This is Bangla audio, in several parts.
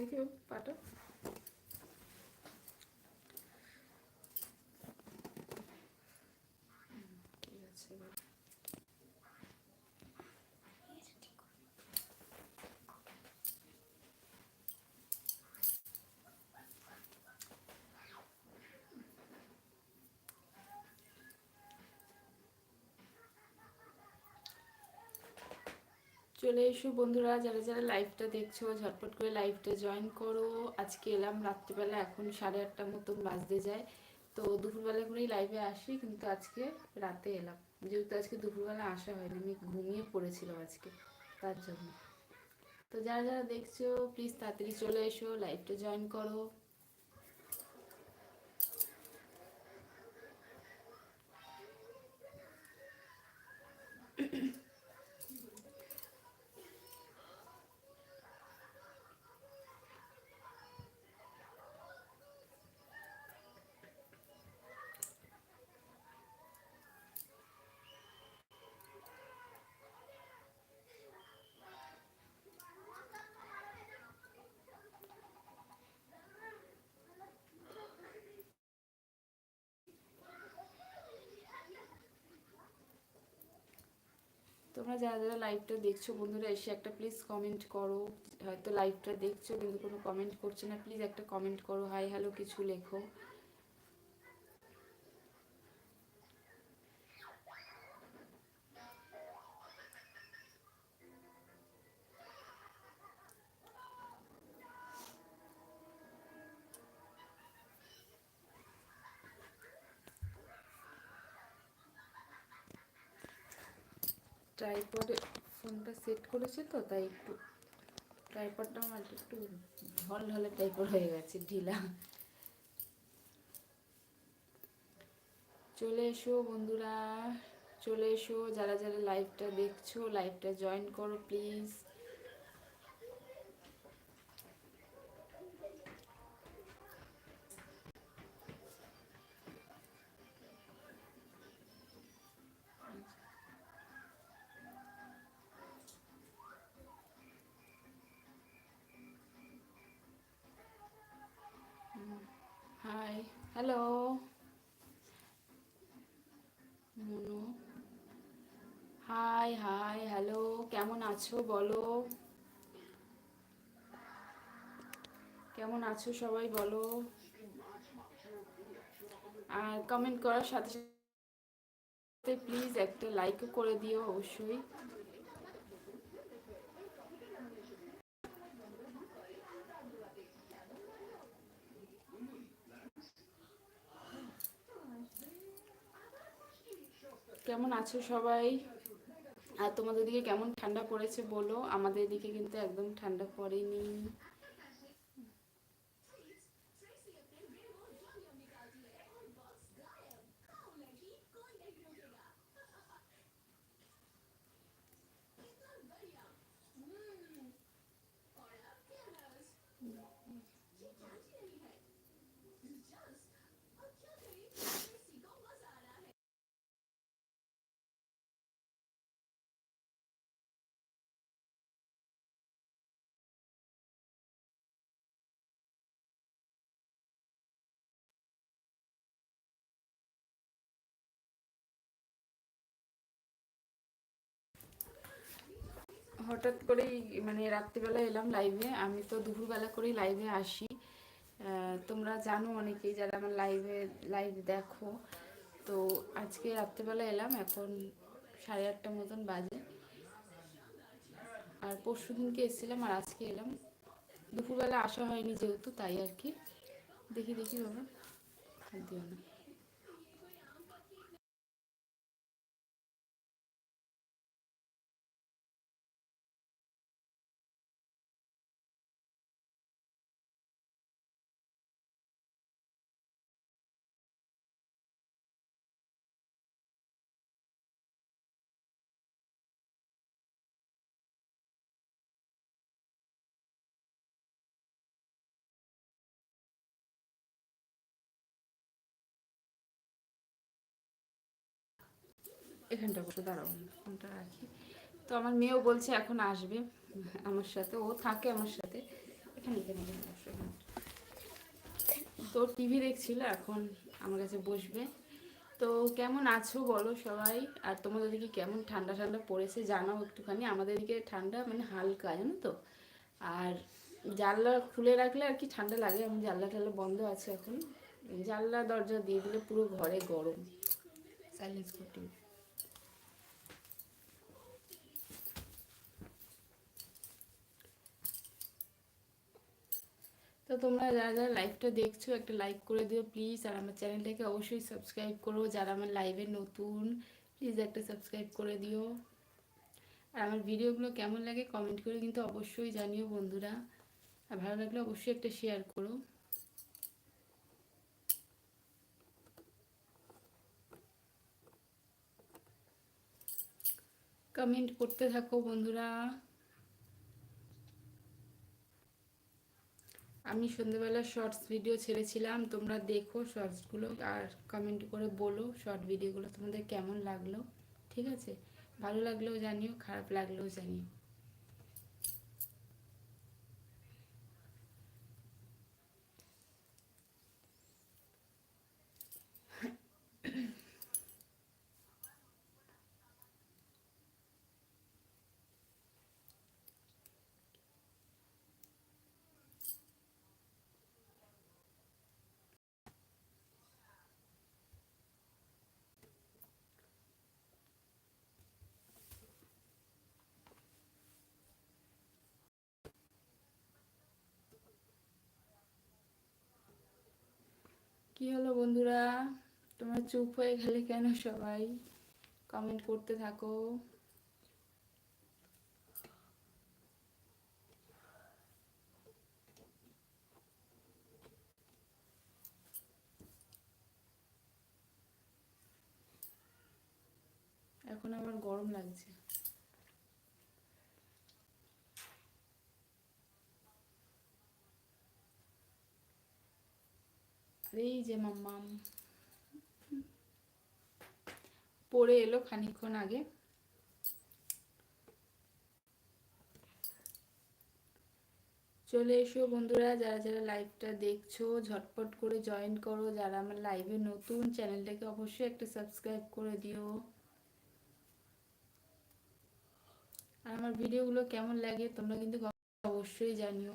দেখি পাটা ঠিক আছে এবার। চলে এসো বন্ধুরা, যারা যারা লাইভটা দেখছ, ঝটপট করে লাইভটা জয়েন করো। আজকে এলাম রাত্রিবেলা, এখন সাড়ে আটটার মতন বাজতে যায়। তো দুপুরবেলা করেই লাইভে আসি, কিন্তু আজকে রাতে এলাম। যেহেতু আজকে দুপুরবেলা আসা হয়নি, আমি ঘুমিয়ে পড়েছিলাম আজকে, তার জন্য। তো যারা যারা দেখছ প্লিজ তাড়াতাড়ি চলে এসো লাইভটা জয়েন করো। তোমরা যারা যারা লাইভটা দেখছ, বন্ধুরা, এসে একটা প্লিজ কমেন্ট করো। হয়তো লাইভটা দেখছ, কিন্তু কোনো কমেন্ট করছে না। প্লিজ একটা কমেন্ট করো হাই হ্যালো কিছু লেখো। ট্রাইপডে ফোনটা সেট করেছে তো, তাই একটু ট্রাইপডটা আমার একটু ঢল ঢলে টাইপের হয়ে গেছে, ঢিলা। চলে এসো বন্ধুরা, চলে এসো, যারা যারা লাইভটা দেখছ লাইভটা জয়েন করো please hello Manu hi hi hello কেমন আছো বলো? কেমন আছো সবাই বলো? আর কমেন্ট করার সাথে সাথে প্লিজ একটা লাইকও করে দিও অবশ্যই। কেমন আছো সবাই? আর তোমাদের দিকে কেমন ঠান্ডা পড়েছে বলো? আমাদের দিকে কিন্তু একদম ঠান্ডা পড়েনি। হঠাৎ করেই মানে রাত্রিবেলা এলাম লাইভে আমি তো দুপুরবেলা করেই লাইভে আসি। তোমরা জানো অনেকেই যারা আমার লাইভে লাইভ দেখো। তো আজকে রাত্রিবেলা এলাম, এখন সাড়ে আটটা মতন বাজে। আর পরশু দিনকে এসেছিলাম আর আজকে এলাম। দুপুরবেলা আসা হয়নি যেহেতু, তাই আর কি। দেখি দেখি বাবা। দিও না। এখানটা বসে দাঁড়াও ফোনটা রাখি। তো আমার মেয়েও বলছে, এখন আসবে আমার সাথে। ও থাকে আমার সাথে। এখানে এখানে এখানে। তো টিভি দেখছিল, এখন আমার কাছে বসবে। তো কেমন আছো বলো সবাই? আর তোমাদের দিকে কেমন ঠান্ডা ঠান্ডা পড়েছে জানাও একটুখানি। আমাদের দিকে ঠান্ডা মানে হালকা, জানো তো? আর জানলা খুলে রাখলে আর কি ঠান্ডা লাগে। আমি জানলা টাল্লা বন্ধ আছে এখন। জানলা দরজা দিয়ে দিলে পুরো ঘরে গরম। সাইলেন্স করতে তো তোমরা যারা যারা লাইভটা দেখছ, একটা লাইক করে দিও প্লিজ আর আমার চ্যানেলটাকে অবশ্যই সাবস্ক্রাইব করো। যারা আমার লাইভে নতুন প্লিজ একটা সাবস্ক্রাইব করে দিও। আর আমার ভিডিওগুলো কেমন লাগে কমেন্ট করে কিন্তু অবশ্যই জানিও বন্ধুরা। আর ভালো লাগলে অবশ্যই একটা শেয়ার করো। কমেন্ট করতে থাকো বন্ধুরা। আমি সন্ধ্যেবেলা শর্টস ভিডিও ছেড়েছিলাম, তোমরা দেখো শর্টসগুলো আর কমেন্ট করে বলো শর্ট ভিডিওগুলো তোমাদের কেমন লাগল, ঠিক আছে? ভালো লাগলেও জানিও, খারাপ লাগলেও জানিও। কি হলো বন্ধুরা? তোমরা চুপ হয়ে গেলে কেন সবাই? কমেন্ট করতে থাকো। এখন আমার গরম লাগছে। এই যে মাম্মাম। পড়ে এলো খানিকক্ষণ আগে। চলে এসো বন্ধুরা, যারা যারা লাইভটা দেখছ, ঝটপট করে জয়েন করো। যারা আমার লাইভে নতুন চ্যানেলটাকে অবশ্যই একটা সাবস্ক্রাইব করে দিও। আর আমার ভিডিওগুলো কেমন লাগে তোমরা কিন্তু অবশ্যই জানিও।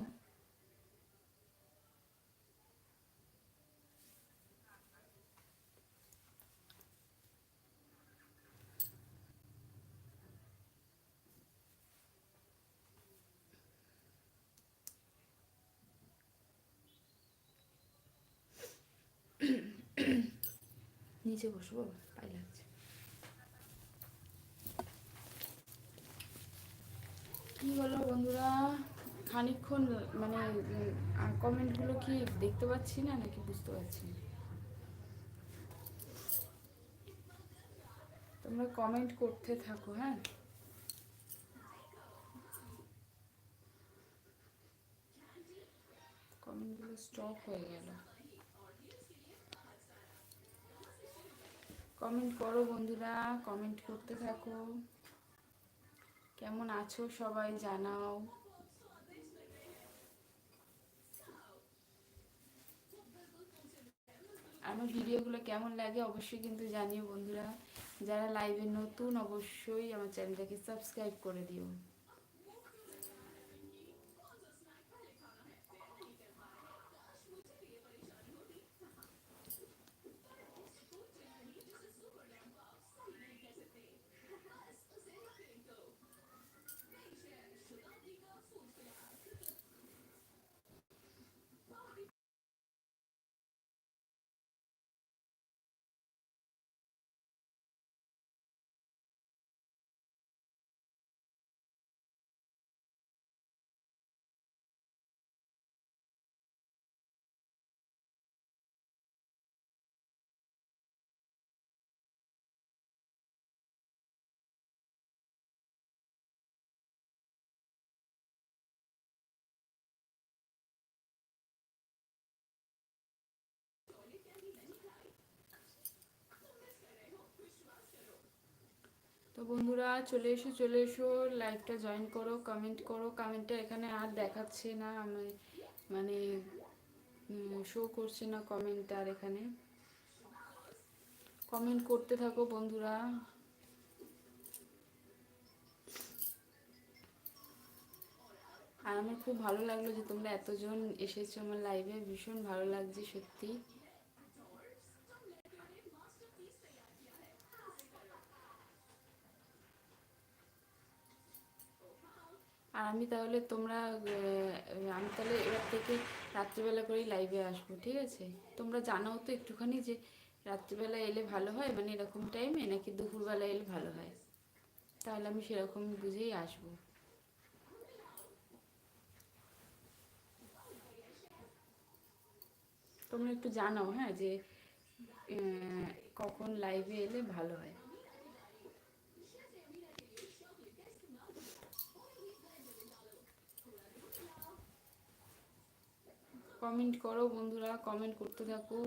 নিচে বসবো পাই লাগছে। কি হলো বন্ধুরা? খানিকক্ষণ মানে কমেন্টগুলো কি দেখতে পাচ্ছি না নাকি বুঝতে পারছি না? তোমরা কমেন্ট করতে থাকো হ্যাঁ? কমেন্টগুলো স্টপ হয়ে গেল। কমেন্ট করো বন্ধুরা কমেন্ট করতে থাকো। কেমন আছো সবাই জানাও। আমার ভিডিওগুলো কেমন লাগে অবশ্যই কিন্তু জানিও বন্ধুরা। যারা লাইভে নতুন, অবশ্যই আমার চ্যানেলটাকে সাবস্ক্রাইব করে দিও। বন্ধুরা, চলে এসো চলে এসো। লাইভটা জয়েন করো কমেন্ট করো। কমেন্টটা এখানে আর দেখাচ্ছে না, আমি মানে শো করছে না কমেন্ট আর এখানে। কমেন্ট করতে থাকো বন্ধুরা। আর আমার খুব ভালো লাগল যে তোমরা এতজন এসেছ আমার লাইভে ভীষণ ভালো লাগছে সত্যি। আর আমি তাহলে তোমরা আমি তাহলে এবার থেকে রাত্রিবেলা করেই লাইভে আসব, ঠিক আছে? তোমরা জানাও তো একটুখানি যে রাত্রিবেলা এলে ভালো হয় মানে এরকম টাইমে নাকি দুপুরবেলা এলে ভালো হয়? তাহলে আমি সেরকম বুঝেই আসব। তোমরা একটু জানাও হ্যাঁ যে কখন লাইভে এলে ভালো হয়। কমেন্ট করো বন্ধুরা কমেন্ট করতে থাকো।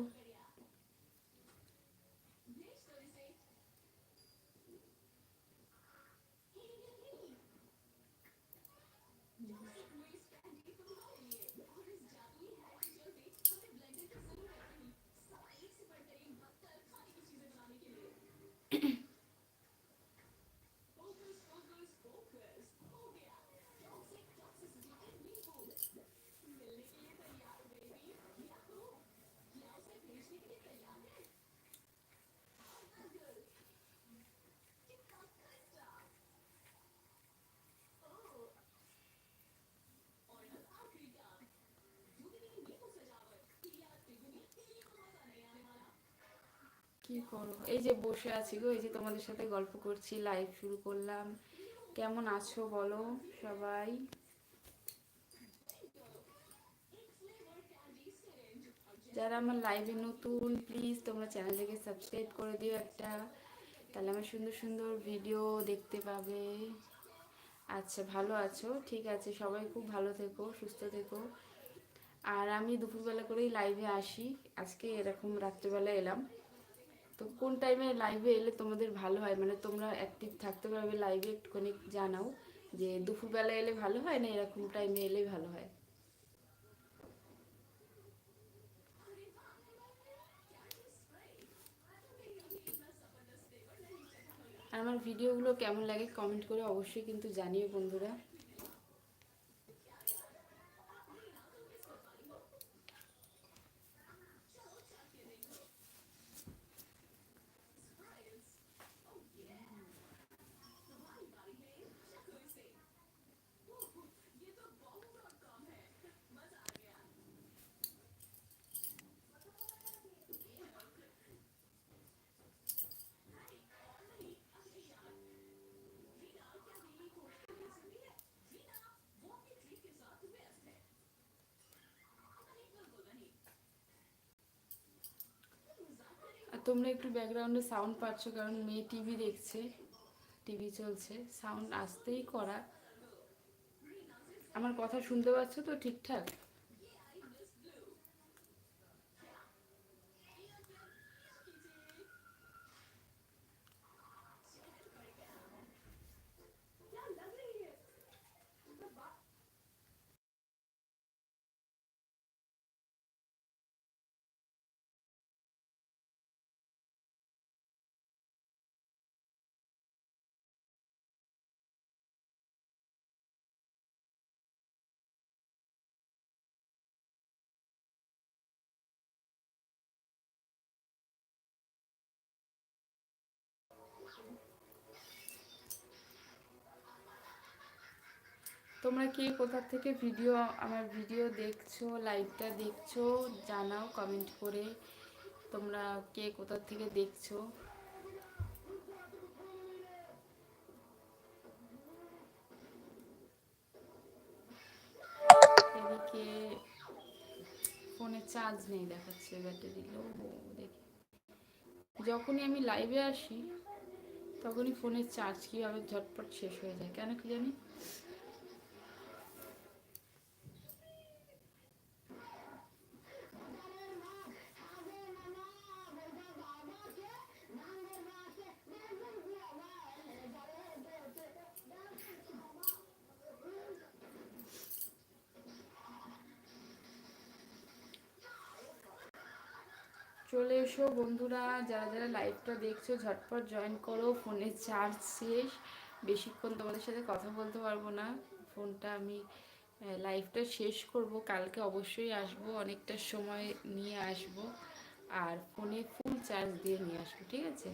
কি করব? এই যে বসে আছি গো, এই যে তোমাদের সাথে গল্প করছি লাইভ শুরু করলাম। কেমন আছো বলো সবাই? যারা আমার লাইভে নতুন প্লিজ তোমরা চ্যানেলটাকে সাবস্ক্রাইব করে দিও একটা। তাহলে আমার সুন্দর সুন্দর ভিডিও দেখতে পাবে। আচ্ছা ভালো আছো? ঠিক আছে, সবাই খুব ভালো থেকো, সুস্থ থেকো। আর আমি দুপুরবেলা করেই লাইভে আসি। আজকে এরকম রাত্রেবেলা এলাম। তো কোন টাইমে লাইভে এলে তোমাদের ভালো হয়? মানে তোমরা অ্যাক্টিভ থাকতে পারবে লাইভে একটুখানি জানাও যে দুপুরবেলা এলে ভালো হয় না এরকম টাইমে এলে ভালো হয়? আর আমার ভিডিওগুলো কেমন লাগে কমেন্ট করে অবশ্যই কিন্তু জানিও বন্ধুরা। তোমরা একটু ব্যাকগ্রাউন্ডে সাউন্ড পাচ্ছ, কারণ মেয়ে টিভি দেখছে টিভি চলছে সাউন্ড আসতেই করা। আমার কথা শুনতে পাচ্ছ তো ঠিকঠাক? তোমরা কে কোথা থেকে ভিডিও, আমার ভিডিও দেখছ লাইভটা দেখছ, জানাও কমেন্ট করে তোমরা কে কোথা থেকে দেখছ। এদিকে ফোনে চার্জ নেই দেখাচ্ছে ব্যাটারি লো দেখি। যখনই আমি লাইভে আসি, তখনই ফোনের চার্জ কীভাবে ঝটপট শেষ হয়ে যায়, কেন কি জানি? চলে এসো বন্ধুরা, যারা যারা লাইভটা দেখছ, ঝটপট জয়েন করো ফোনে চার্জ শেষ। বেশিক্ষণ তোমাদের সাথে কথা বলতে পারব না। ফোনটা আমি লাইভটা শেষ করব। কালকে অবশ্যই আসব, অনেকটা সময় নিয়ে আসব। আর ফোনে ফুল চার্জ দিয়ে নিয়ে আসব, ঠিক আছে?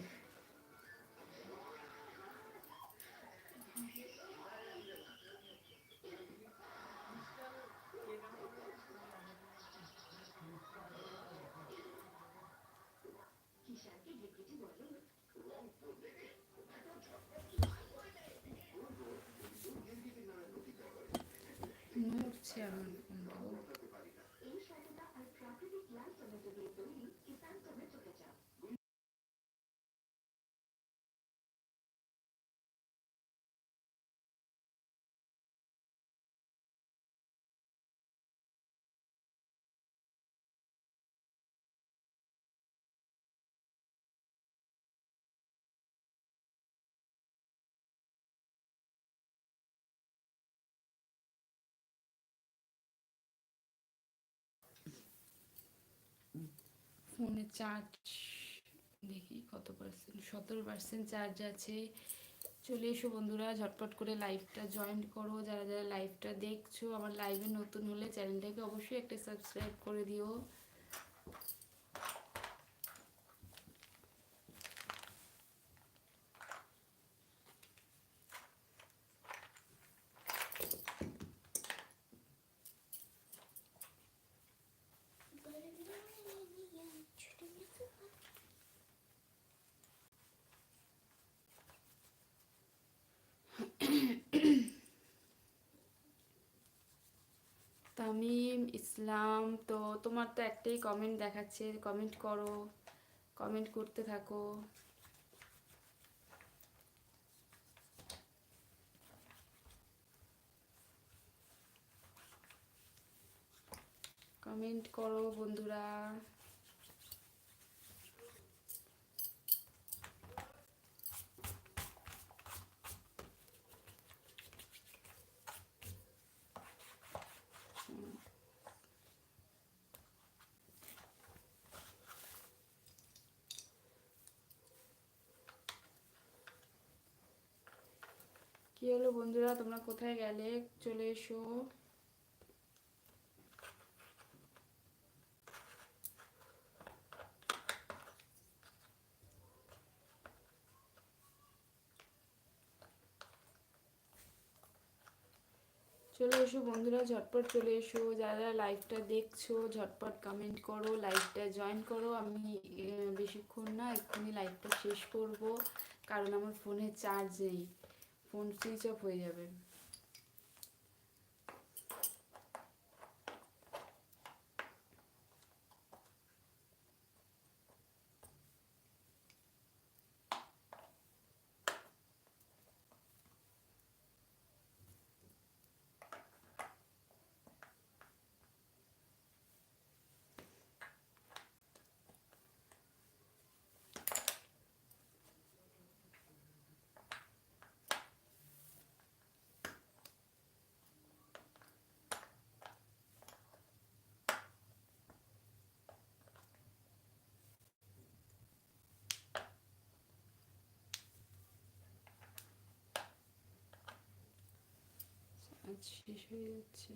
নড়ছে ফোনে চার্জ দেখি কত পার্সেন্ট সতেরো পার্সেন্ট চার্জ আছে। চলে এসো বন্ধুরা, ঝটপট করে লাইভটা জয়েন করো। যারা যারা লাইভটা দেখছ, আমার লাইভে নতুন হলে চ্যানেলটাকে অবশ্যই একটা সাবস্ক্রাইব করে দিও। ইসলাম তো তোমার তো একটাই কমেন্ট দেখাচ্ছে কমেন্ট করো কমেন্ট করতে থাকো। কমেন্ট করো বন্ধুরা কি হলো বন্ধুরা, তোমরা কোথায় গেলে? চলে এসো। চলে এসো বন্ধুরা, ঝটপট চলে এসো। যারা লাইভটা দেখছ, ঝটপট কমেন্ট করো লাইভটা জয়েন করো। আমি বেশিক্ষণ না, এক্ষুনি লাইভটা শেষ করব, কারণ আমার ফোনে চার্জ নেই। ফোন সুইচ অফ হয়ে যাবে। আজ শেষ হয়ে যাচ্ছে।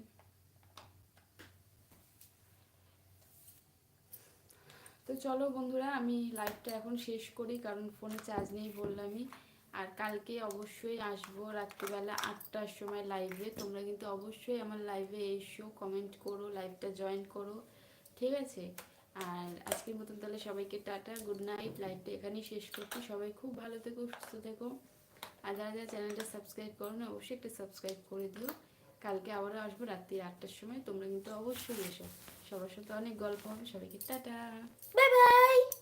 তো চলো বন্ধুরা, আমি লাইভটা এখন শেষ করি, কারণ ফোনে চার্জ নেই বললামই। আর কালকে অবশ্যই আসব রাত্রিবেলা আটটার সময় লাইভে তোমরা কিন্তু অবশ্যই আমার লাইভে এসো কমেন্ট করো লাইভটা জয়েন করো, ঠিক আছে? আর আজকের মতন তাহলে সবাইকে টাটা গুড নাইট লাইভটা এখানেই শেষ করছি। সবাই খুব ভালো থেকো, সুস্থ থেকো। আর যারা যারা চ্যানেলটা সাবস্ক্রাইব করো না অবশ্যই একটা সাবস্ক্রাইব করে দিও। কালকে আবারও আসব রাত্রি আটটার সময়, তোমরা কিন্তু অবশ্যই এসো। সবার সাথে অনেক গল্প হবে, সবাইকে টাটা। Bye bye!